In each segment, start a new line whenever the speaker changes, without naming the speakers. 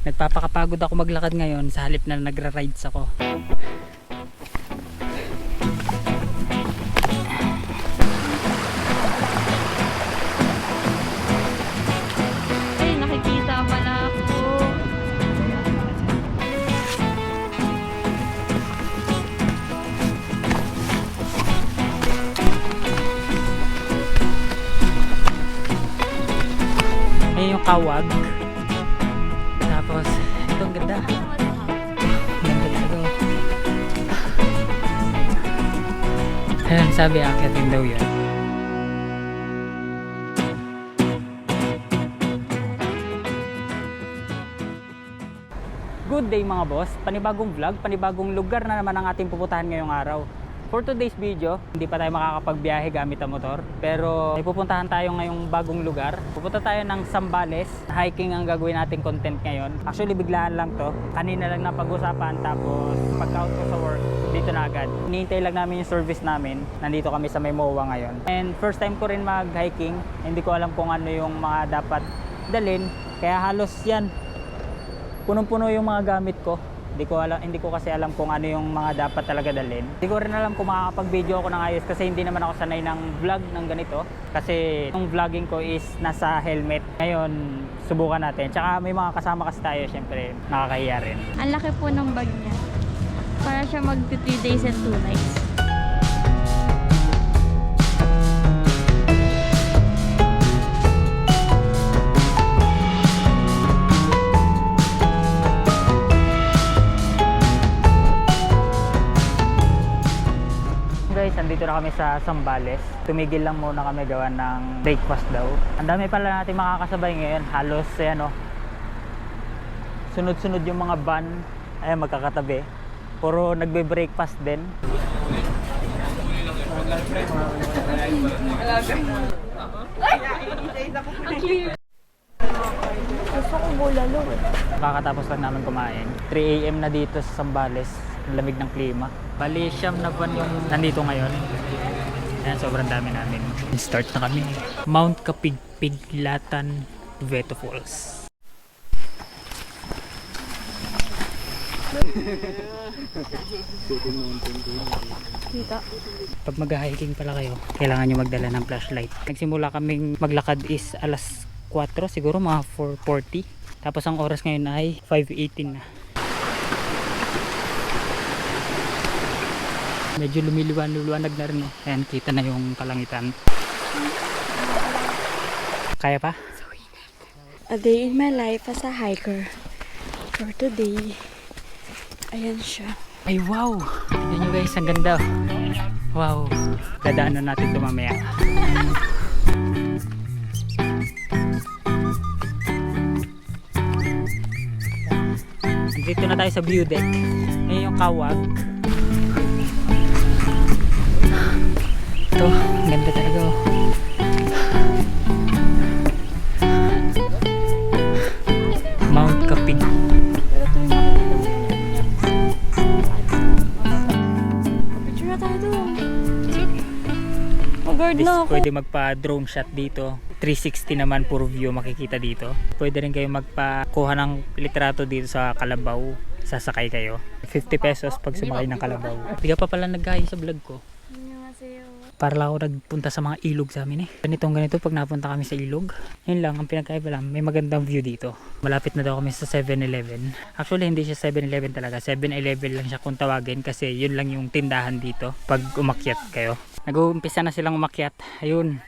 Nagpapakapagod ako maglakad ngayon sa halip na nagra-rides ako.
Ay, nakikita pala ako.
Ayun yung kawag. Sabi akitin daw yan. Good day mga boss, panibagong vlog, panibagong lugar na naman ang ating pupuntahan ngayong araw. For today's video, hindi pa tayo makakapagbiyahe gamit ang motor, pero may pupuntahan tayo ngayong bagong lugar. Pupunta tayo ng Sambales, hiking ang gagawin nating content ngayon. Actually, biglaan lang to. Kanina lang na pag-usapan, tapos pagka-out ko sa work, dito na agad. Hinihintay lang namin yung service namin. Nandito kami sa Memoa ngayon. And first time ko rin mag-hiking, hindi ko alam kung ano yung mga dapat dalin. Kaya halos yan, punong-puno yung mga gamit ko. Hindi ko alam, hindi ko kasi alam kung ano yung mga dapat talaga dalhin. Hindi ko rin alam kung makakapag-video ako ng ayos kasi hindi naman ako sanay ng vlog ng ganito. Kasi yung vlogging ko is nasa helmet. Ngayon, subukan natin. Tsaka may mga kasama kasi tayo, syempre, nakakahiya rin.
Ang laki po ng bag niya. Para siya mag 3 days and 2 nights.
Guys, andito na kami sa Sambales. Tumigil lang muna kami gawa ng breakfast daw. Ang dami pala natin makakasabay ngayon. Halos, ayan o. Sunod-sunod yung mga van. Ayan, magkakatabi. Puro nagbe-breakfast din.
Gusto ko bulalo eh.
Kakatapos lang namin kumain. 3 a.m. na dito sa Sambales. Lamig ng klima. Bali, siyam na buwan yung nandito ngayon. Ayan, sobrang dami namin. Start na kami. Mount Kapig Piglatan Veto Falls.
Kita.
Pag mag-hiking pala kayo, kailangan nyo magdala ng flashlight. Nagsimula kaming maglakad is alas 4, siguro mga 4.40. Tapos ang oras ngayon ay 5.18 na. Medyo lumiliwan-luwanag na rin. oh. Ayan, kita na yung kalangitan. Kaya pa?
A day in my life as a hiker. For today. Ayan siya.
Ay, wow! Tignan nyo guys, ang ganda. Wow! Dadaanan natin ito mamaya. Andito na tayo sa view deck. Ayan yung kawag. Ito,
Mag-guard
This,
na ako.
pwede magpa-drone shot dito. 360 naman puro view makikita dito. Pwede rin kayo magpakuha ng litrato dito sa Kalabaw. Sasakay kayo. 50 pesos pag sumakay ng Kalabaw. Hindi ka pa pala nag sa vlog ko. Para lang ako nagpunta sa mga ilog sa amin eh. Ganitong ganito pag napunta kami sa ilog. Yun lang, ang pinagkaiba lang, may magandang view dito. Malapit na daw kami sa 7-Eleven. Actually, hindi siya 7-Eleven talaga. 7-Eleven lang siya kung tawagin kasi yun lang yung tindahan dito pag umakyat kayo. Nag-uumpisa na silang umakyat. Ayun,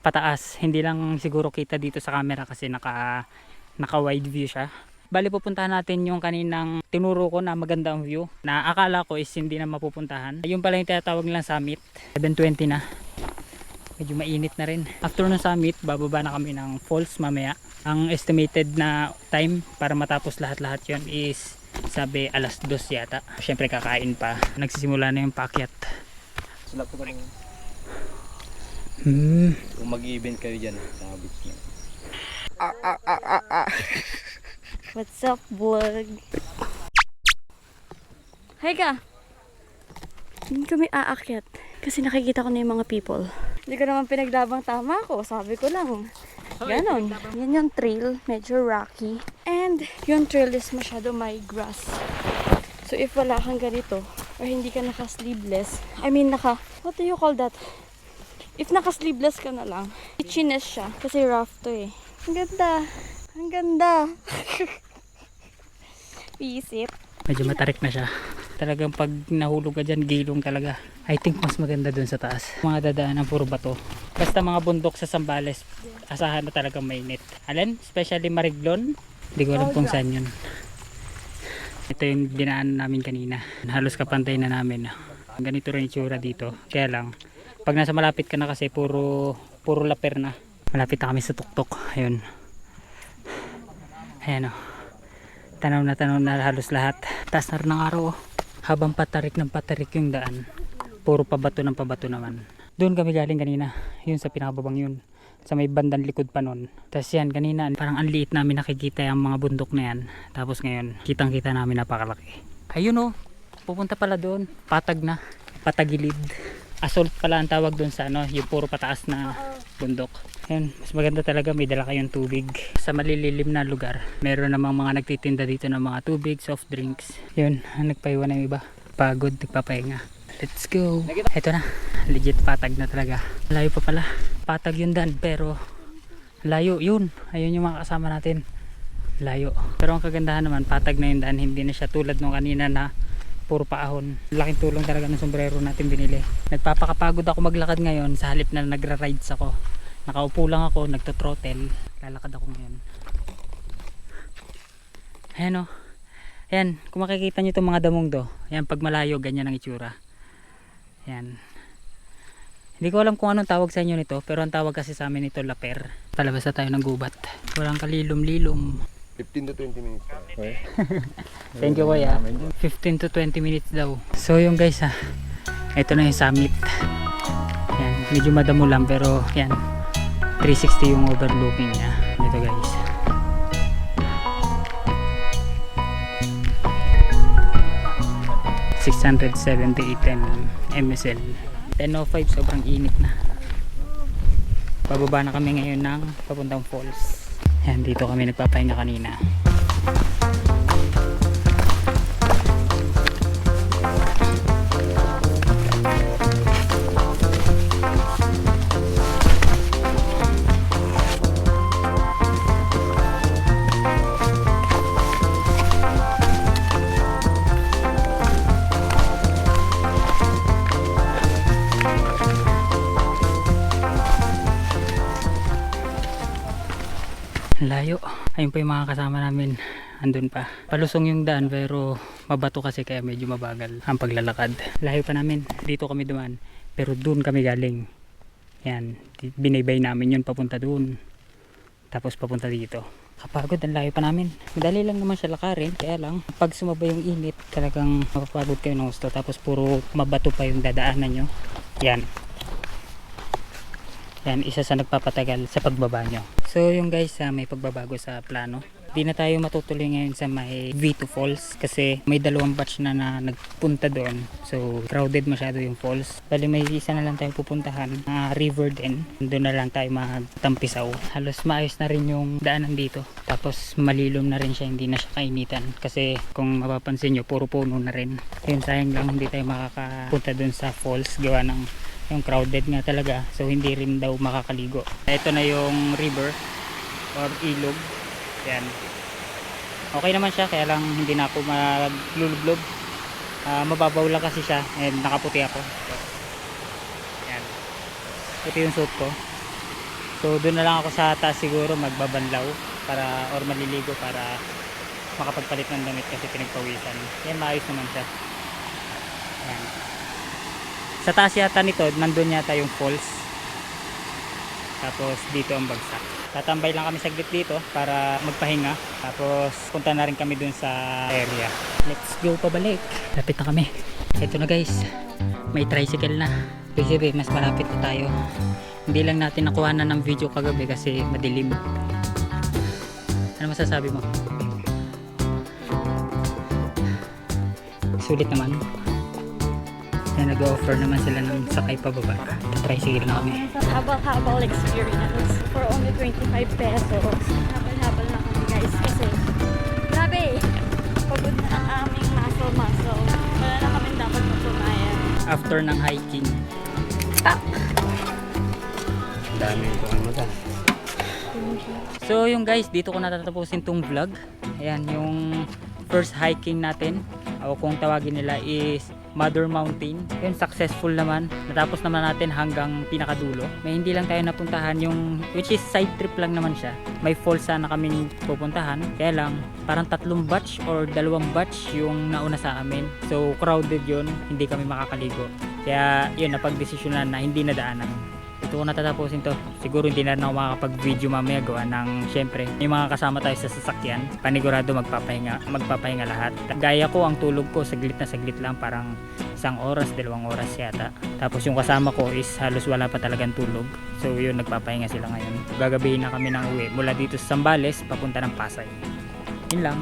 pataas. Hindi lang siguro kita dito sa camera kasi naka, naka wide view siya. Bali pupuntahan natin yung kaninang tinuro ko na maganda ang view na akala ko is hindi na mapupuntahan. Yung pala yung tinatawag nilang summit. 7.20 na. Medyo mainit na rin. After ng summit, bababa na kami ng falls mamaya. Ang estimated na time para matapos lahat-lahat yon is sabi alas 2 yata. Siyempre kakain pa. Nagsisimula na yung pakyat.
Sila po kung,
Hmm.
kung mag-event kayo dyan sa beach na.
What's up, vlog? Hi ka! Hindi kami aakyat. Kasi nakikita ko na yung mga people. Hindi ko naman pinaglabang tama ko. Sabi ko lang. Ganon. Yan yung trail. Medyo rocky. And yung trail is masyado may grass. So if wala kang ganito, or hindi ka naka-sleeveless, I mean naka, what do you call that? If naka-sleeveless ka na lang, itchiness siya. Kasi rough to eh. Ang ganda. Ang ganda. Visit.
Medyo matarik na siya. Talagang pag nahulog ka dyan, gilong talaga. I think mas maganda dun sa taas. Mga dadaanan puro bato. Basta mga bundok sa Sambales, asahan na talagang mainit. Alin? Especially Mariglon? Hindi ko alam kung saan yun. Ito yung dinaan namin kanina. Halos kapantay na namin. Ganito rin yung tsura dito. Kaya lang, pag nasa malapit ka na kasi puro, puro laper na. Malapit na kami sa tuktok. Ayun. Ayan o. Tanaw na tanaw na halos lahat. Taas na rin ng araw oh. Habang patarik ng patarik yung daan. Puro pabato ng pabato naman. Doon kami galing kanina. Yun sa pinakababang yun. Sa may bandang likod pa nun. Tapos yan kanina parang ang liit namin nakikita yung mga bundok na yan. Tapos ngayon kitang kita namin napakalaki. Ayun oh. Pupunta pala doon. Patag na. Patagilid. Assault pala ang tawag doon sa ano. Yung puro pataas na bundok. Ayun, mas maganda talaga may dala kayong tubig sa malililim na lugar. Meron namang mga nagtitinda dito ng mga tubig, soft drinks. Yun, nagpaiwan na yung iba. Pagod, nagpapahinga. Let's go. Ito na, legit patag na talaga. Layo pa pala. Patag yun dan, pero layo yun. Ayun yung mga kasama natin. Layo. Pero ang kagandahan naman, patag na yun dan. Hindi na siya tulad nung kanina na puro paahon. Laking tulong talaga ng sombrero natin binili. Nagpapakapagod ako maglakad ngayon sa halip na nagra-rides ako. Nakaupo lang ako, nagto-throttle. Lalakad ako ngayon. Ayan o. Ayan, kung makikita nyo itong mga damong do. Ayan, pag malayo, ganyan ang itsura. Ayan. Hindi ko alam kung anong tawag sa inyo nito, pero ang tawag kasi sa amin ito laper. Palabas na tayo ng gubat. Walang kalilom-lilom.
15 to 20 minutes. Okay.
Thank you kuya. 15 to 20 minutes daw. So yung guys ha, ito na yung summit. Yan, medyo madamo lang pero yan, 360 yung overlooking niya. Dito guys. $678 MSL 10.05 sobrang init na. Pababa na kami ngayon ng papuntang falls. Yan dito kami nagpapahinga kanina ayun pa yung mga kasama namin. Andun pa. Palusong yung daan pero mabato kasi kaya medyo mabagal ang paglalakad. Layo pa namin. Dito kami duman pero dun kami galing. Yan. Binaybay namin yun papunta dun. Tapos papunta dito. Kapagod ang layo pa namin. Madali lang naman siya lakarin. Kaya lang pag sumabay yung init talagang mapapagod kayo ng gusto. Tapos puro mabato pa yung dadaanan nyo. Yan. Yan, isa sa nagpapatagal sa pagbaba nyo. So yung guys, ah, may pagbabago sa plano. Di na tayo matutuloy ngayon sa may V2 Falls kasi may dalawang batch na na nagpunta doon. So crowded masyado yung falls. Bali may isa na lang tayo pupuntahan, na river din. Doon na lang tayo magtampisaw. Halos maayos na rin yung daanan dito. Tapos malilom na rin siya, hindi na siya kainitan. Kasi kung mapapansin nyo, puro puno na rin. Yun, sayang lang hindi tayo makakapunta doon sa falls. Gawa ng yung crowded nga talaga. So hindi rin daw makakaligo. Ito na yung river or ilog. Yan. Okay naman siya kaya lang hindi na ako maglulublob. Ah, mababaw lang kasi siya and nakaputi ako. Yan. Ito yung suit ko. So doon na lang ako sa taas siguro magbabanlaw para or maliligo para makapagpalit ng damit kasi pinagpawisan. Yan maayos naman siya sa taas yata nito, nandun yata yung falls. Tapos dito ang bagsak. Tatambay lang kami saglit dito para magpahinga. Tapos punta na rin kami dun sa area. Let's go pabalik. Lapit na kami. Ito na guys. May tricycle na. Ibig mas malapit na tayo. Hindi lang natin nakuha na ng video kagabi kasi madilim. Ano masasabi mo? Sulit naman na nag-offer naman sila ng sakay pababa. Tricycle na kami.
Habal-habal experience for only 25 pesos. Habal-habal na kami guys kasi grabe pagod na ang aming muscle-muscle. Wala na kami dapat matunayan.
After ng hiking. Stop!
Dami ito ang mata.
So yung guys, dito ko natatapusin tong vlog. Ayan, yung first hiking natin. O kung tawagin nila is Mother Mountain. Yun, successful naman. Natapos naman natin hanggang pinakadulo. May hindi lang tayo napuntahan yung, which is side trip lang naman siya. May falls sana kaming pupuntahan. Kaya lang, parang tatlong batch or dalawang batch yung nauna sa amin. So, crowded yun. Hindi kami makakaligo. Kaya, yun, napag-desisyonan na hindi nadaanan ito ko natatapusin to. Siguro hindi na ako makakapag-video mamaya gawa ng syempre yung mga kasama tayo sa sasakyan. Panigurado magpapahinga magpapahinga lahat. Gaya ko ang tulog ko saglit na saglit lang parang isang oras dalawang oras yata. Tapos yung kasama ko is halos wala pa talagang tulog. So yun nagpapahinga sila ngayon. Gagabihin na kami ng uwi mula dito sa Sambales papunta ng Pasay. Yun lang